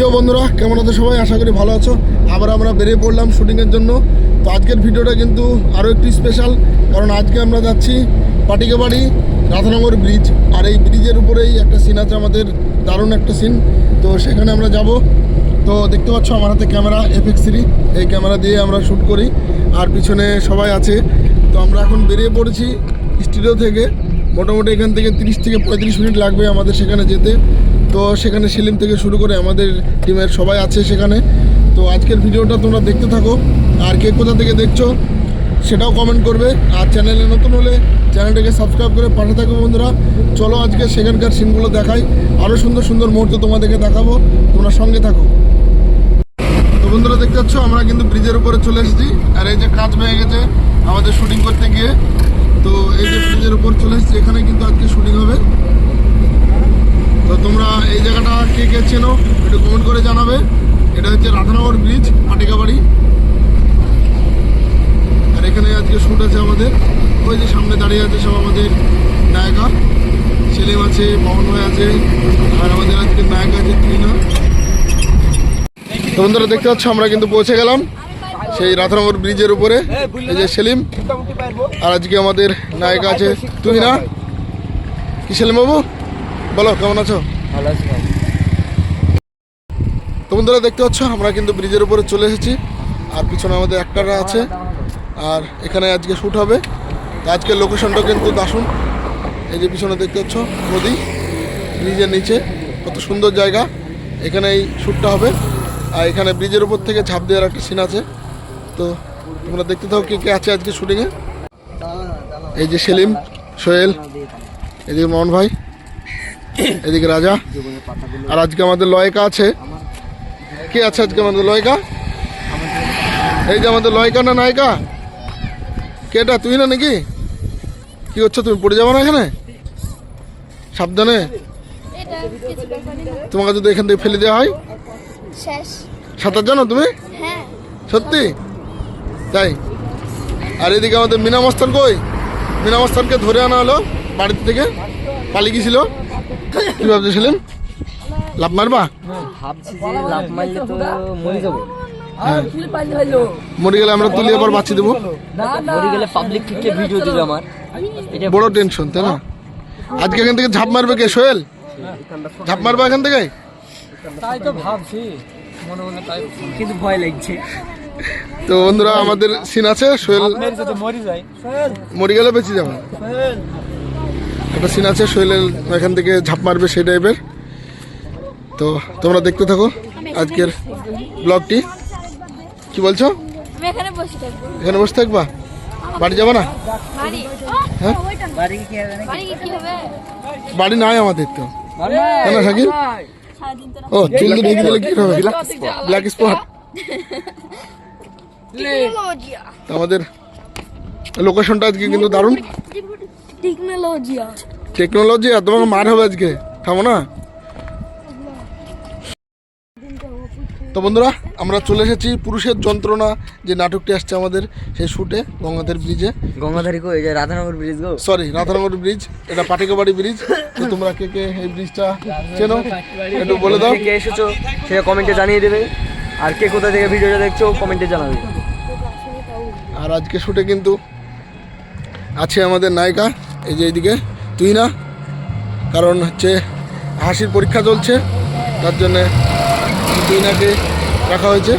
প্রিয় বন্ধুরা, কেমন আছো সবাই? আশা করি ভালো আছো। আবার আমরা বেরিয়ে পড়লাম শুটিংয়ের জন্য। তো আজকের ভিডিওটা কিন্তু আরও একটু স্পেশাল কারণ আজকে আমরা যাচ্ছি পাটিকাবাড়ি রাধানগর ব্রিজ আর এই ব্রিজের উপরেই একটা সিন আছে আমাদের, দারুণ একটা সিন তো সেখানে আমরা যাব। তো দেখতে পাচ্ছ আমার হাতে ক্যামেরা এফএক্স থ্রি এই ক্যামেরা দিয়ে আমরা শ্যুট করি। আর পিছনে সবাই আছে। তো আমরা এখন বেরিয়ে পড়েছি স্টুডিও থেকে। মোটামুটি এখান থেকে তিরিশ থেকে পঁয়ত্রিশ মিনিট লাগবে আমাদের সেখানে যেতে। তো সেখানে সেলিম থেকে শুরু করে আমাদের টিমের সবাই আছে সেখানে। তো আজকের ভিডিওটা তোমরা দেখতে থাকো। আর কে কোথা থেকে দেখছ, সেটাও কমেন্ট করবে। আর চ্যানেলে নতুন হলে চ্যানেলটাকে সাবস্ক্রাইব করে পাশে থাকো বন্ধুরা। চলো আজকে সেখানকার সিনগুলো দেখাই। আরও সুন্দর সুন্দর মুহূর্ত তোমাদেরকে দেখাবো। তোমরা সঙ্গে থাকো। তো বন্ধুরা দেখতে পাচ্ছ, আমরা কিন্তু ব্রিজের উপরে চলে এসেছি। আর এই যে কাজ ভেঙে গেছে আমাদের শুটিং করতে গিয়ে। তো এই যে ব্রিজের উপর চলে এসেছি, এখানে কিন্তু আজকে শুটিং হবে। তো তোমরা এই জায়গাটা কে কে চেনো একটু কমেন্ট করে জানাবে। এটা হচ্ছে রাধানগর ব্রিজ পাটিকাবাড়ি আর এখানে আজকে শ্যুট আছে আমাদের। ওই যে সামনে দাঁড়িয়ে আছে সব আমাদের নায়িকা সেলিম আছে, পবন ভাই আছে, আর আমাদের আজকে নায়িকা আছে ত্রিনা। বন্ধুরা দেখতে পাচ্ছ, আমরা কিন্তু পৌঁছে গেলাম সেই রাধানগর ব্রিজের উপরে। এই যে সেলিম। আর আজকে আমাদের নায়িকা আছে তুই না কি সেলিম বাবু? বলো কেমন আছো? ভালো আছি তো বন্ধুরা দেখতে পাচ্ছ আমরা কিন্তু ব্রিজের উপরে চলে এসেছি আর পিছনে আমাদের অ্যাক্টাররা আছে আর এখানে আজকে শ্যুট হবে। তো আজকের লোকেশনটা কিন্তু দাসুন এই যে পিছনে দেখতে পাচ্ছ নদী ব্রিজের নিচে কত সুন্দর জায়গা। এখানে এই শ্যুটটা হবে আর এখানে ব্রিজের উপর থেকে ঝাঁপ দেওয়ার একটা সিন আছে। তো তোমরা দেখতে থাকো কে কে আছে আজকে শ্যুটিংয়ে এই যে সেলিম সোহেল এই যে মোহন ভাই এদিকে রাজা। আর আজকে আমাদের লয়কা আছে। কে আছে আজকে আমাদের লয়কা? এই যে আমাদের লয়কা না নায়িকা? কেটা তুই না নাকি? কি হচ্ছে তুমি পড়ে যাব না এখানে? সাবধানে। তোমাকে যদি এখান থেকে ফেলে দেওয়া হয়। সাঁতার জানো তুমি? হ্যাঁ। সত্যি? তাই? আর এদিকে আমাদের মিনা মস্তান কই? মিনা মস্তানকে ধরে আনা হলো বাড়িতে থেকে। পালিয়ে গেছিল। কি ভাবছিলেন লাভ মারবা? ভাবছি যে লাভ মারলে তো মরে যাব। মরে গেলে আমরা তুলে আবার বাঁচিয়ে দেবো। মরে গেলে পাবলিক থেকে ভিডিও দিবে আমার? বড় টেনশন তাই না? আজকে এখান থেকে ঝাঁপ মারবে কে সোহেল? ঝাঁপ মারবা এখান থেকে? তাই তো ভাবছি। মনে মনে তাই কিন্তু ভয় লাগছে। তো বন্ধুরা আমাদের সিন আছে সোহেল মরি মরে গেলে বেঁচে যাবে। একটা সিন আছে সোহেলের এখান থেকে ঝাঁপ মারবে সেই টাইপের তো তোমরা দেখতে থাকো আজকের ব্লগটি কি বলছো? এখানে বসে থাকব। এখানে বসে থাকবা? বাড়ি যাব না? বাড়ি। হ্যাঁ? বাড়ি নাই আমাদের তো। কেন শাকিল ও চুল তো ঢেকে দিলে কি হবে? ব্ল্যাক স্পট আমাদের লোকেশনটা আজকে কিন্তু দারুণ। টেকনোলজিয়া টেকনোলজি আর তোমাকে মার হবে আজকে। থামো না। তো বন্ধুরা আমরা চলে এসেছি পুরুষের যন্ত্রণা যে নাটকটি আসছে আমাদের সেই শুটে গঙ্গাধর ব্রিজে। গঙ্গাধারী কই? যে রাধানগর ব্রিজ গো। সরি রাধানগর ব্রিজ এটা পাটিকাবাড়ি ব্রিজ। তো তোমরা কে কে এই ব্রিজটা চেনো একটু বলে দাও। কে এসেছ সেটা কমেন্টে জানিয়ে দেবে। আর কে কোথা থেকে ভিডিওটা দেখছ কমেন্টে জানাবে। আর আজকে শুটে কিন্তু আছে আমাদের নায়িকা। এই যে এইদিকে, তুই না? কারণ হচ্ছে হাসির পরীক্ষা চলছে, তার জন্যে তুই নাকে রাখা হয়েছে।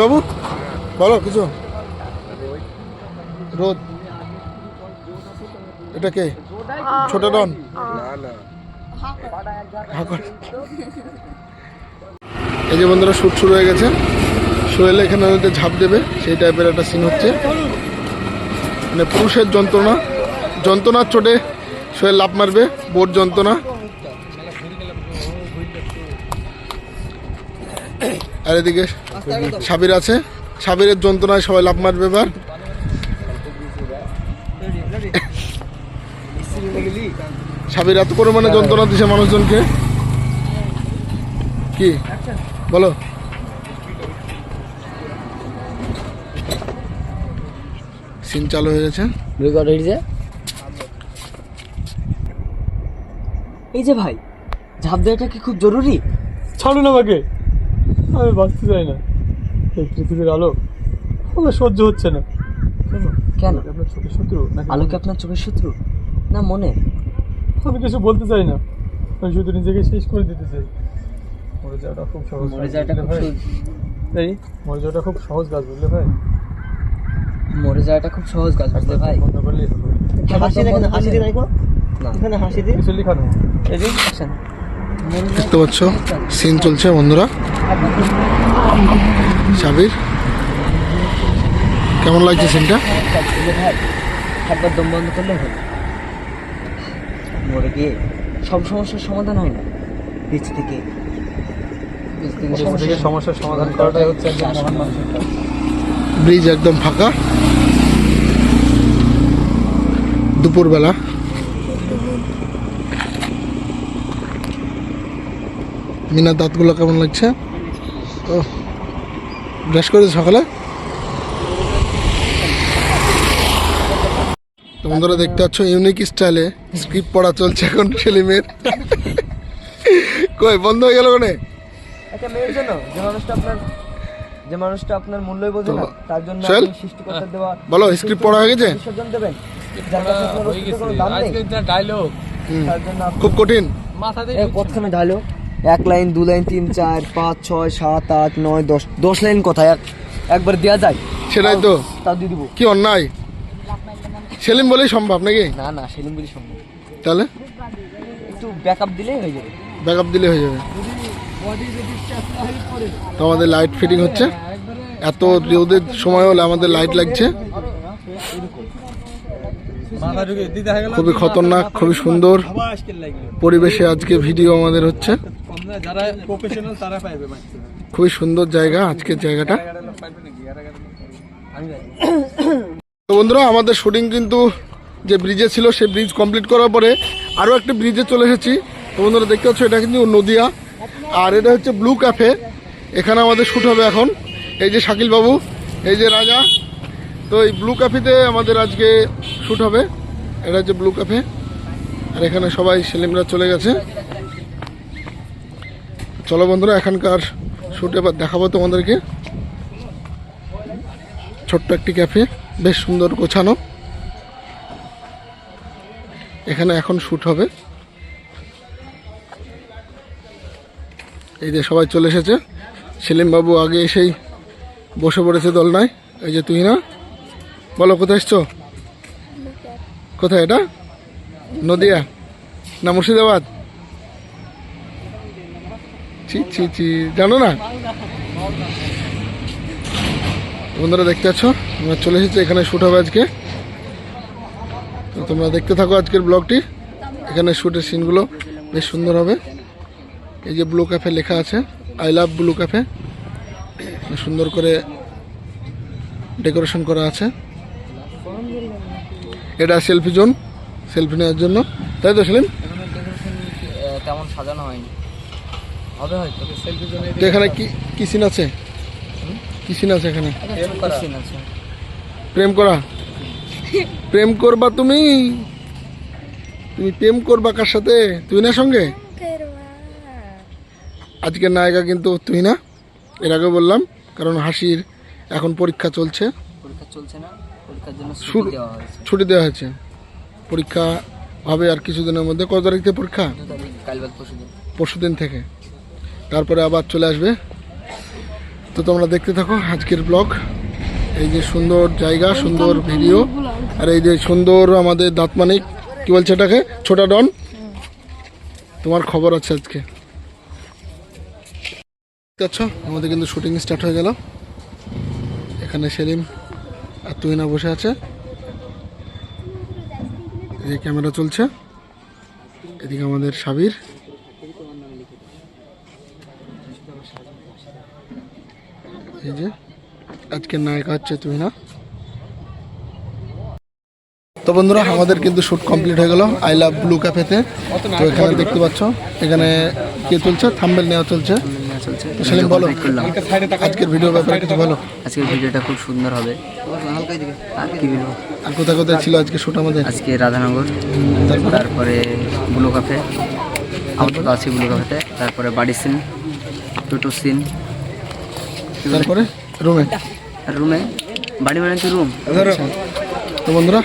বাবু বলো, কিছু? রোদ। এটা কে? ছোট ডন? এই যে বন্ধুরা, শ্যুট শুরু হয়ে গেছে। সোহেল এখানে ঝাঁপ দেবে, সেই টাইপের একটা সিন হচ্ছে। মানে পুরুষের যন্ত্রণা। যন্ত্রণার চোটে সোহেল লাভ মারবে, বোর যন্ত্রণা। আর এদিকে সাবির আছে। সাবিরের যন্ত্রণায় সবাই লাভ মারবে এবার। সাবির এত পরিমাণে যন্ত্রণা দিছে মানুষজনকে। কি? বলো। সিন চালু হয়ে গেছে। রেকর্ড হয়েছে এই যে ভাই ঝাঁপ দেওয়াটা কি খুব জরুরি? ছাড়ুন আমাকে। আমি বাঁচতে চাই না। এই পৃথিবীর আলো আমার সহ্য হচ্ছে না। কেন? আপনার চোখের শত্রু নাকি আলো কি আপনার চোখের শত্রু? না মনে? আমি কিছু বলতে চাই না। আমি শুধু নিজেকে শেষ করে দিতে চাই। মরে যাওয়াটা খুব সহজ মরে যাওয়াটা খুব ভাই? সহজ- এই মরে যাওয়াটা খুব সহজ কাজ বুঝলে ভাই? মরে যাওয়াটা খুব সহজ কাজ বুঝলে ভাই। হলো। হাসি দেখেন হাসি দিন না এখানে হাসি দিন। কিছু লেখানো এই যে যাওয়া- দেখতে পাচ্ছ সিন চলছে বন্ধুরা। সাবির কেমন লাগছে সিনটা ভাই একবার দম বন্ধ করলে হলো। মরে গিয়ে সব সমস্যার সমাধান হয় না। বীজ থেকে। সমস্যার সমাধান করাটাই হচ্ছে ব্রিজ একদম ফাঁকা। দুপুরবেলা। মিনার দাঁতগুলো কেমন লাগছে? ও, ব্রাশ করেছে সকালে? তো বন্ধুরা, দেখতে পাচ্ছ ইউনিক স্টাইলে স্ক্রিপ্ট পড়া চলছে এখন সেলিমের কই, বন্ধ হয়ে গেল কোনে একটা মেয়ের জন্য যে মানুষটা আপনার যে মানুষটা আপনার মূল্যই বোঝে না তার জন্য আপনি সৃষ্টিকর্তা দেওয়া বলো স্ক্রিপ্ট পড়া হয়ে গেছে? বিসর্জন দেবেন। যার কাছে আপনার হয়ে কোনো দাম নেই। ডায়লগ তার জন্য খুব কঠিন। মাথাতে এ কতখানে ঢালো এক লাইন দু লাইন তিন চার পাঁচ ছয় সাত আট নয় দশ। দশ লাইন কথায় এক একবার দেওয়া যায়। সেটাই তো। তাও দিয়ে দিব। কি অন্যায়? সেলিম বলেই সম্ভব নাকি? না না সেলিম বলি সম্ভব। তাহলে? একটু ব্যাকআপ দিলেই হয়ে যাবে। ব্যাক আপ দিলে হয়ে যাবে। তো আমাদের লাইট ফিটিং হচ্ছে। এত রোদের সময় হলে আমাদের লাইট লাগছে। খুবই খতরনাক, খুবই সুন্দর পরিবেশে আজকে ভিডিও আমাদের হচ্ছে। খুবই সুন্দর জায়গা আজকের জায়গাটা। তো বন্ধুরা, আমাদের শুটিং কিন্তু যে ব্রিজে ছিল, সেই ব্রিজ কমপ্লিট করার পরে আরও একটা ব্রিজে চলে এসেছি। তো বন্ধুরা, দেখতে পাচ্ছ, এটা কিন্তু নদিয়া। আর এটা হচ্ছে ব্লু ক্যাফে এখানে আমাদের শ্যুট হবে এখন। এই যে শাকিল বাবু, এই যে রাজা। তো এই ব্লু ক্যাফেতে আমাদের আজকে শ্যুট হবে। এটা হচ্ছে ব্লু ক্যাফে আর এখানে সবাই সেলিমরা চলে গেছে। চলো বন্ধুরা, এখানকার শ্যুট এবার দেখাবো তোমাদেরকে। ছোট্ট একটি ক্যাফে বেশ সুন্দর গোছানো। এখানে এখন শ্যুট হবে। এই যে সবাই চলে এসেছে। সেলিম বাবু আগে এসেই বসে পড়েছে দোলনায় এই যে তুই না বলো কোথায় এসছো? কোথায় এটা? নদিয়া? না মুর্শিদাবাদ? ছি ছি ছি, জানো না? বন্ধুরা দেখতে পাচ্ছ আমরা চলে এসেছি এখানে শ্যুট হবে আজকে। তো তোমরা দেখতে থাকো আজকের ব্লগটি। এখানে শ্যুটের সিনগুলো বেশ সুন্দর হবে। এই যে ব্লু ক্যাফে লেখা আছে আই লাভ ব্লু ক্যাফে সুন্দর করে ডেকোরেশন করা আছে। এটা সেলফি জোন সেলফি নেওয়ার জন্য। তাই তো সেলিম? তেমন সাজানো হয়নি। হবে হয়তো। সেলফি জন্য এখানে কি কি সিন আছে? কি সিন আছে এখানে? আছে। প্রেম করা? প্রেম করবা তুমি? তুমি প্রেম করবা কার সাথে? তুই না সঙ্গে? আজকের নায়িকা কিন্তু তুই না? এর আগে বললাম কারণ হাসির এখন পরীক্ষা চলছে। পরীক্ষা চলছে না পরীক্ষার জন্য ছুটি দেওয়া হয়েছে। ছুটি দেওয়া হয়েছে। পরীক্ষা হবে আর কিছুদিনের মধ্যে। কত তারিখ থেকে পরীক্ষা? পরশু দিন। থেকে। তারপরে আবার চলে আসবে। তো তোমরা দেখতে থাকো আজকের ব্লগ। এই যে সুন্দর জায়গা সুন্দর ভিডিও। আর এই যে সুন্দর আমাদের দাঁতমানিক কি বলছে এটাকে? ছোটা ডন? তোমার খবর আছে আজকে। পাচ্ছ? আমাদের কিন্তু শুটিং স্টার্ট হয়ে গেল। এখানে সেলিম আর তুহিনা বসে আছে। এই ক্যামেরা চলছে। এদিকে আমাদের সাবির। এই যে, আজকের নায়িকা হচ্ছে তুই না তো বন্ধুরা, আমাদের কিন্তু শ্যুট কমপ্লিট হয়ে গেল। আই লাভ ব্লু ক্যাফেতে তো। এখানে দেখতে পাচ্ছ, এখানে কে চলছে? থাম্বেল নেওয়া চলছে। চলছে। সেলিম বলো আজকের ভিডিও ব্যাপারে কিছু বলো। আজকের ভিডিওটা খুব সুন্দর হবে। আর কি বলব? আর কোথায় কোথায় ছিল আজকে শ্যুট আমাদের? আজকে রাধানগর তারপরে? ব্লু কাফে আপাতত আছি গুলো কাফেতে তারপরে বাড়ি সিন টোটো সিন তারপরে? রুমে রুমে বাড়ি মানে কি রুম তো বন্ধুরা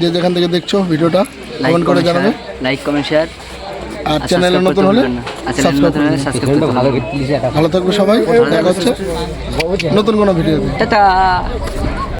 যে যেখান থেকে দেখছ ভিডিওটা কমেন্ট করে জানাবে। লাইক কমেন্ট শেয়ার আর চ্যানেলে নতুন হলে না। ভালো থাকবে সবাই। দেখা হচ্ছে নতুন কোনো ভিডিও টাটা।